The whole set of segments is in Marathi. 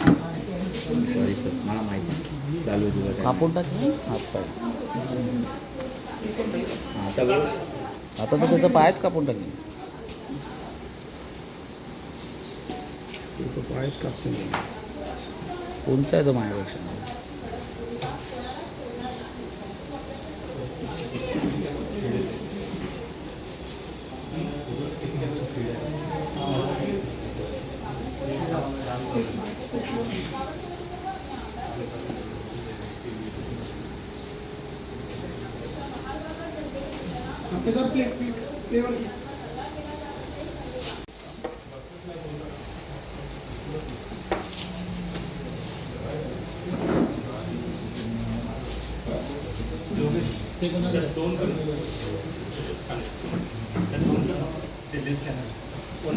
सॉरी सर मला माहिती चालू काय. कापून टाकले हात पाय आता. आता तर त्याचं पायच कापून टाकले कोणचा आहे तो माझ्यापेक्षा त्याच्यावर प्लेट प्लेट तेवर ते कोणाकडे दोन करून ते लिस्ट कोण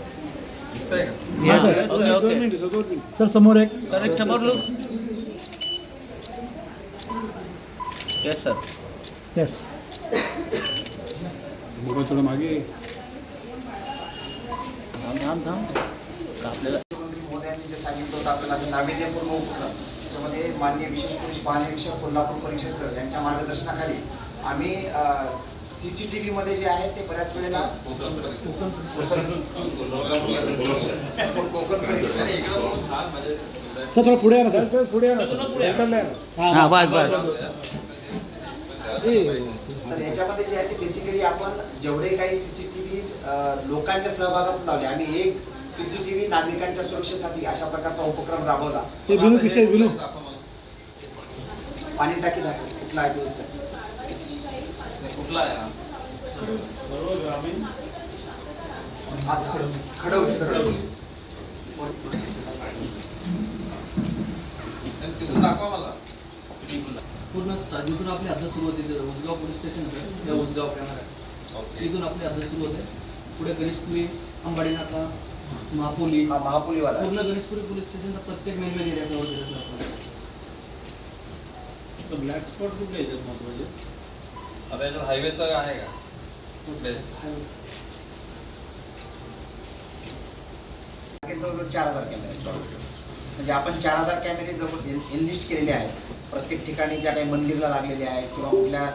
सर समोर एक. सर एक समोर लुक येस सर येस बघा थोडं मागे. थांब थांब थांब. आपल्याला जे सांगितलं होतं आपल्याला की नाविन्यपूर्ण उपक्रम त्याच्यामध्ये माननीय विशेष पोलीस महानिरीक्षक कोल्हापूर परिक्षेत्र यांच्या मार्गदर्शनाखाली आम्ही सी टी व्हीमध्ये जे आहे ते बऱ्याच वेळेला कोकण सर थोडं पुढे या ना सर. सर पुढे या ना. हां बस बस तर याच्यामध्ये जे आहे ते बेसिकली आपण जेवढे काही सीसीटीव्ही लोकांच्या सहभागातून लावले आम्ही एक सीसीटीव्ही नागरिकांच्या सुरक्षेसाठी अशा प्रकारचा उपक्रम राबवला. पाणी टाकी दाखव कुठला आहे खडवली खडवली. पूर्ण जिथून आपली हद्द सुरू होते उसगाव पोलीस स्टेशन आहे त्या उसगाव कॅमेरा तिथून आपली हद्द सुरू होते. पुढे गणेशपुरी अंबाडी नाका महापोली. हा आहे. पूर्ण गणेशपुरी पोलीस स्टेशनचा प्रत्येक मेन मेन एरिया कव्हर केला सर आपण ब्लॅक स्पॉट कुठले येतात महत्त्वाचे? आता याच्यात हायवेचं आहे का? कुठले? जवळजवळ चार हजार कॅमेरे म्हणजे आपण चार हजार कॅमेरे जवळ एनलिस्ट केलेले आहेत. प्रत्येक ठिकाणी ज्या काही मंदिरला लागलेले आहेत किंवा कुठल्या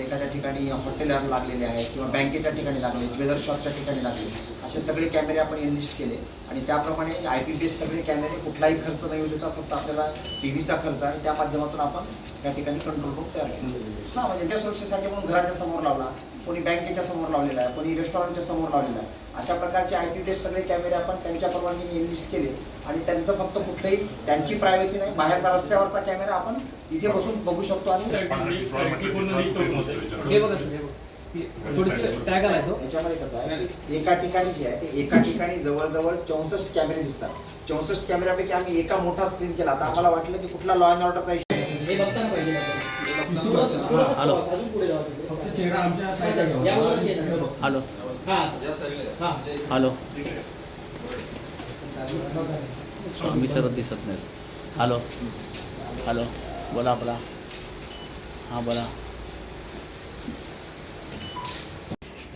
एखाद्या ठिकाणी हॉटेलला लागलेले आहेत किंवा बँकेच्या ठिकाणी लागले ज्वेलर शॉपच्या ठिकाणी लागले असे सगळे कॅमेरे आपण इनलिस्ट केले. आणि त्याप्रमाणे आय पी बेस सगळे कॅमेरे कुठलाही खर्च न येऊ देता फक्त आपल्याला टी व्हीचा खर्च आणि त्या माध्यमातून आपण त्या ठिकाणी कंट्रोल रूम तयार केलं. हां म्हणजे त्या सुरक्षेसाठी म्हणून घराच्या समोर लावला कोणी बँकेच्या समोर लावलेला आहे कोणी रेस्टॉरंटच्या समोर लावलेला आहे. अशा प्रकारचे आय पी बेस सगळे कॅमेरे आपण त्यांच्या परवानगीने इनलिस्ट केले. आणि त्यांचं फक्त कुठलंही त्यांची प्रायव्हसी नाही बाहेरचा रस्त्यावरचा कॅमेरा आपण इथे बसून बघू शकतो आणि हे बघा सर हे बघा. थोडीशी टॅग आलाय तो. याच्यामध्ये कसं आहे एका ठिकाणी जे आहे ते एका ठिकाणी जवळजवळ चौसष्ट कॅमेरे दिसतात. चौसष्ट कॅमेऱ्यापैकी आम्ही एका मोठा स्क्रीन केला. आता आम्हाला वाटलं की कुठला लॉ अँड ऑर्डरचा इश्यू हे बघताना पाहिजे हॅलो. हॅलो. हा हा. हॅलो. स्वामी सर दिसत नाहीत हॅलो. हॅलो. बोला बोला. हां बोला.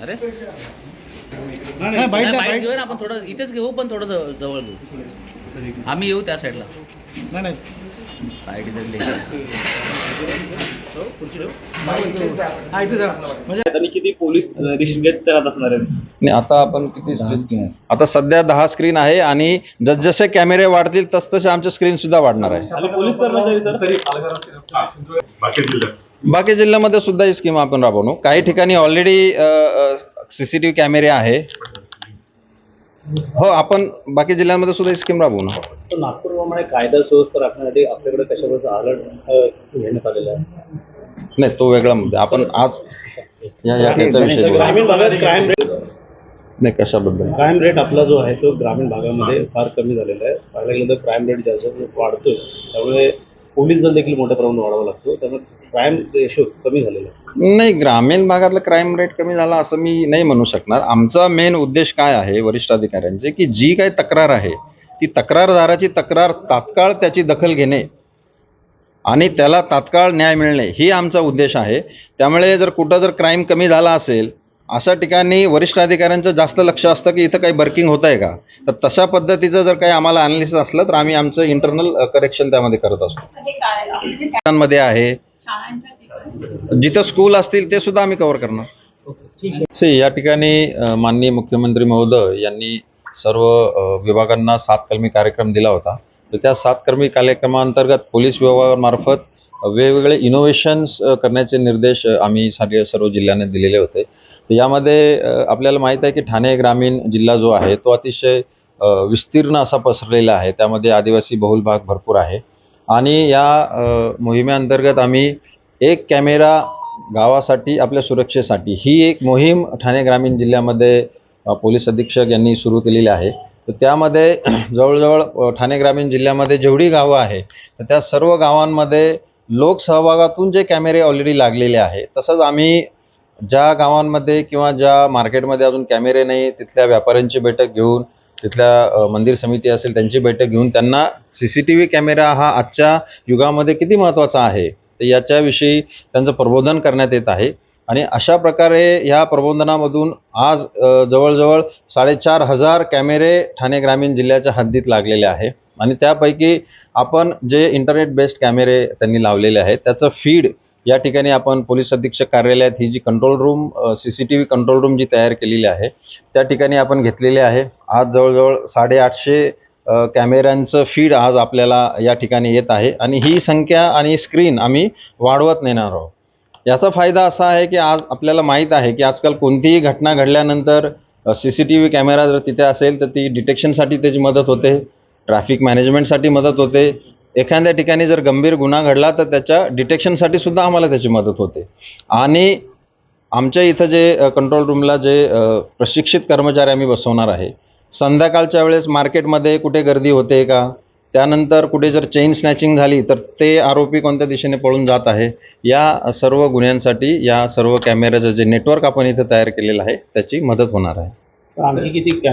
अरे. नाही बाईट नाही, द्या, बाईट बाईट घेऊया ना आपण थोडं इथेच घेऊ पण थोडं जवळ जवळ घेऊ. आम्ही येऊ त्या साईडला नाही नाही. बाईट इथे किती पोलीस घेत असणार नाही आता आपण किती आहेत. आता सध्या दहा स्क्रीन आहे आणि जसजसे कॅमेरे वाढतील तसतसे आमचे स्क्रीन सुद्धा वाढणार आहे. आणि पोलीस कर्मचारी सर? बाकी जिल्ह्यामध्ये सुद्धा ही स्कीम आपण राबवू काही ठिकाणी ऑलरेडी सीसीटीव्ही कॅमेरे आहे. हो आपण बाकी जिल्ह्यांमध्ये सुद्धा ही स्कीम राबवू ना. नागपूरप्रमाणे कायदा सुव्यवस्था राखण्यासाठी आपल्याकडे कशाप्रकारचं अलर्ट घेण्यात आलेलं आहे? नाही तो वेगळा मुद्दा आपण आज या या त्याचा विषय बोला. ग्रामीण भागात क्राईम रेट नाही कशाबद्दल? क्राईम रेट आपला जो आहे तो ग्रामीण भागामध्ये फार कमी झालेला आहे. पाहायला गेलं तर क्राईम रेट जास्त वाढतोय. त्यामुळे पोलीस दल देखील मोठ्या प्रमाणात वाढावा लागतो. त्यामुळे क्राईम रेशो कमी झालेला आहे. नाही ग्रामीण भागातलं क्राईम रेट कमी झाला असं मी नाही म्हणू शकणार. आमचा मेन उद्देश काय आहे वरिष्ठ अधिकाऱ्यांचे की जी काही तक्रार आहे ती तक्रारदाराची तक्रार तात्काळ त्याची दखल घेणे आणि त्याला तात्काळ न्याय मिळणे ही आमचा उद्देश आहे. त्यामुळे जर कुठं जर क्राईम कमी झाला असेल अशा ठिकाणी वरिष्ठ अधिकाऱ्यांचं जास्त लक्ष असतं की इथं काही बर्किंग होत आहे का? तर तशा पद्धतीचं जर काही आम्हाला अनालिसिस असलं तर आम्ही आमचं इंटरनल करेक्शन त्यामध्ये करत असतो. काय म्हणजे आहे. शाळांच्या ठिकाणी? जिथं स्कूल असतील ते सुद्धा आम्ही कव्हर करणार. या ठिकाणी माननीय मुख्यमंत्री महोदय यांनी सर्व विभागांना सातकर्मी कार्यक्रम दिला होता. तर त्या सातकर्मी कार्यक्रमाअंतर्गत पोलीस विभागामार्फत वेगवेगळे इनोव्हेशन्स करण्याचे निर्देश आम्ही सगळे सर्व जिल्ह्यांना दिलेले होते. तर यामध्ये आपल्याला माहीत आहे की ठाणे ग्रामीण जिल्हा जो आहे तो अतिशय विस्तीर्ण असा पसरलेला आहे. त्यामध्ये आदिवासी बहुल भाग भरपूर आहे. आणि या मोहिमेअंतर्गत आम्ही एक कॅमेरा गावासाठी आपल्या सुरक्षेसाठी ही एक मोहीम ठाणे ग्रामीण जिल्ह्यामध्ये पोलीस अधीक्षक यांनी सुरू केलेली आहे. तर त्यामध्ये जवळजवळ ठाणे ग्रामीण जिल्ह्यामध्ये जेवढी गावं आहे तर त्या सर्व गावांमध्ये लोकसहभागातून जे कॅमेरे ऑलरेडी लागलेले आहे तसंच आम्ही ज्या गावांमध्ये किंवा ज्या मार्केटमध्ये अजून कॅमेरे नाही तिथल्या व्यापाऱ्यांची बैठक घेऊन तिथल्या मंदिर समिती असेल त्यांची बैठक घेऊन त्यांना C C T V camera हा आजच्या युगामध्ये किती महत्त्वाचा आहे तर याच्याविषयी त्यांचं प्रबोधन करण्यात येत आहे. आणि अशा प्रकारे ह्या प्रबोधनामधून आज जवळजवळ साडेचार हजार कॅमेरे ठाणे ग्रामीण जिल्ह्याच्या हद्दीत लागलेले आहे. आणि त्यापैकी आपण जे इंटरनेट बेस्ड कॅमेरे त्यांनी लावलेले आहेत त्याचं फीड या ठिकाणी आपण पोलीस अधीक्षक कार्यालयात ही जी control room C C T V control room जी तयार केलेली आहे त्या ठिकाणी आपण घेतलेले आहे. आज जवळजवळ साडेआठशे कॅमेऱ्यांचं फीड आज आपल्याला या ठिकाणी येत आहे. आणि ही संख्या आणि स्क्रीन आम्ही वाढवत नेणार आहोत. याचा फायदा असा आहे की आज आपल्याला माहीत आहे की आजकाल कोणतीही घटना घडल्यानंतर C C T V camera जर तिथे असेल तर ती डिटेक्शनसाठी त्याची मदत होते ट्रॅफिक मॅनेजमेंटसाठी मदत होते. एखाद्या ठिकाणी जर गंभीर गुन्हा घडला तर त्याच्या डिटेक्शनसाठी सुद्धा आम्हाला त्याची मदत होते. आणि आमच्या इथं जे कंट्रोल रूमला जे प्रशिक्षित कर्मचारी आम्ही बसवणार आहे. संध्याकाळच्या वेळेस मार्केटमध्ये कुठे गर्दी होते का? त्यानंतर कुठे जर चेन स्नॅचिंग झाली तर ते आरोपी कोणत्या दिशेने पळून जात आहे या सर्व गुन्ह्यांसाठी या सर्व कॅमेऱ्याचं जे नेटवर्क आपण इथं तयार केलेलं आहे त्याची मदत होणार आहे. आणखी किती कॅ-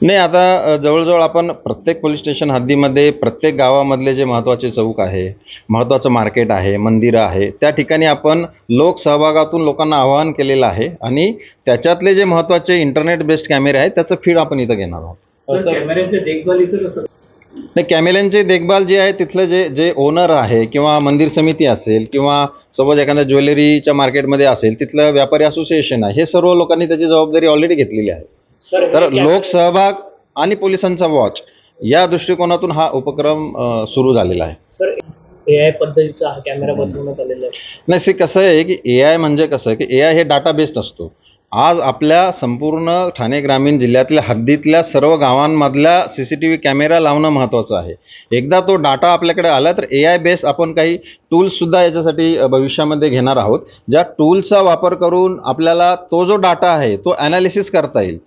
नाही आता जवळजवळ आपण प्रत्येक पोलीस स्टेशन हद्दीमध्ये प्रत्येक गावामधले जे महत्त्वाचे चौक आहे महत्त्वाचं मार्केट आहे मंदिरं आहे त्या ठिकाणी आपण लोकसहभागातून लोकांना आवाहन केलेलं आहे आणि त्याच्यातले जे महत्त्वाचे इंटरनेट बेस्ड कॅमेरे आहेत त्याचं फीड आपण इथं घेणार आहोत. नाही कॅमेल्यांची देखभाल जी आहे तिथलं जे जे ओनर आहे किंवा मंदिर समिती असेल किंवा सपोज एखाद्या ज्वेलरीच्या मार्केटमध्ये असेल तिथलं व्यापारी असोसिएशन आहे हे सर्व लोकांनी त्याची जबाबदारी ऑलरेडी घेतलेली आहे. तर लोकसहभाग आणि पोलिसांचा वॉच या दृष्टिकोनातून हा उपक्रम सुरू झालेला आहे. सर ए आय पद्धतीचा हा कॅमेरा आलेला आहे. नाही कसं आहे की ए आय म्हणजे कसं की ए आय हे डाटा बेस्ड असतो. आज आपल्या संपूर्ण ठाणे ग्रामीण जिल्ह्यातल्या हद्दीतल्या सर्व गावांमधल्या C C T V camera लावणं महत्त्वाचं आहे. एकदा तो डाटा आपल्याकडे आला तर ए आय बेस आपण काही टूल्ससुद्धा याच्यासाठी भविष्यामध्ये घेणार आहोत. ज्या टूल्सचा वापर करून आपल्याला तो जो डाटा आहे तो ॲनालिसिस करता येईल.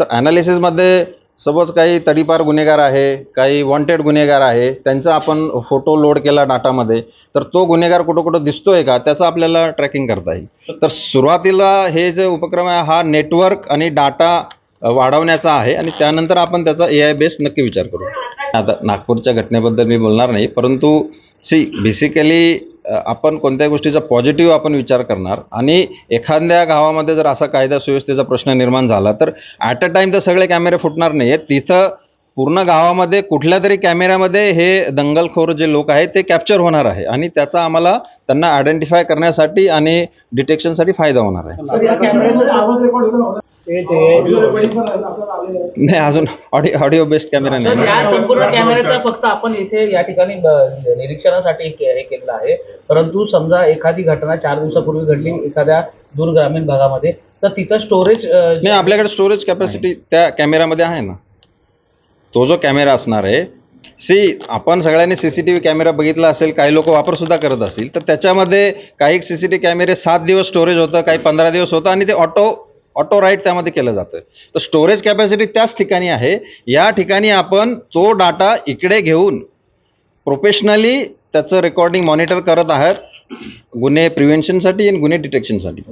तर ॲनालिसिसमध्ये सपोज काही तडीपार गुन्हेगार आहे काही वॉन्टेड गुन्हेगार आहे त्यांचा आपण फोटो लोड केला डाटामध्ये तर तो गुन्हेगार कुठं कुठं दिसतोय का त्याचं आपल्याला ट्रॅकिंग करता येईल. तर सुरुवातीला हे जे उपक्रम आहे हा नेटवर्क आणि डाटा वाढवण्याचा आहे आणि त्यानंतर आपण त्याचा ए आय बेस नक्की विचार करू. आता नागपूरच्या घटनेबद्दल मी बोलणार नाही परंतु सी बेसिकली आपण कोणत्याही गोष्टीचा पॉझिटिव्ह आपण विचार करणार आणि एखाद्या गावामध्ये जर असा कायदा सुव्यवस्थेचा प्रश्न निर्माण झाला तर ॲट अ टाईम तर सगळे कॅमेरे फुटणार नाही आहेत तिथं पूर्ण गावामध्ये कुठल्या तरी कॅमेऱ्यामध्ये हे दंगलखोर जे लोक आहेत ते कॅप्चर होणार आहे आणि त्याचा आम्हाला त्यांना आयडेंटिफाय करण्यासाठी आणि डिटेक्शनसाठी फायदा होणार आहे. या नाही अजून audio audio based camera sir नाही. या संपूर्ण कॅमेऱ्याचा फक्त आपण इथे या ठिकाणी ब- निरीक्षणासाठी के- हे केलेलं आहे. परंतु समजा एखादी घटना चार दिवसापूर्वी घडली एखाद्या दूर ग्रामीण भागामध्ये तर तिचं स्टोरेज नाही आपल्याकडे स्टोरेज कॅपॅसिटी त्या कॅमेऱ्यामध्ये आहे ना. तो जो कॅमेरा असणार आहे सी आपण सगळ्यांनी C C T V camera बघितला असेल काही लोक वापर सुद्धा करत असतील तर त्याच्यामध्ये काही सी सी टी कॅमेरे सात दिवस स्टोरेज होतं काही पंधरा दिवस होतं आणि ते ऑटो ऑटो राईट त्यामध्ये केलं जातं तर स्टोरेज कॅपॅसिटी त्याच ठिकाणी आहे. या ठिकाणी आपण तो डाटा इकडे घेऊन प्रोफेशनली त्याचं रेकॉर्डिंग मॉनिटर करत आहात. गुन्हे प्रिव्हेन्शनसाठी आणि गुन्हे डिटेक्शनसाठी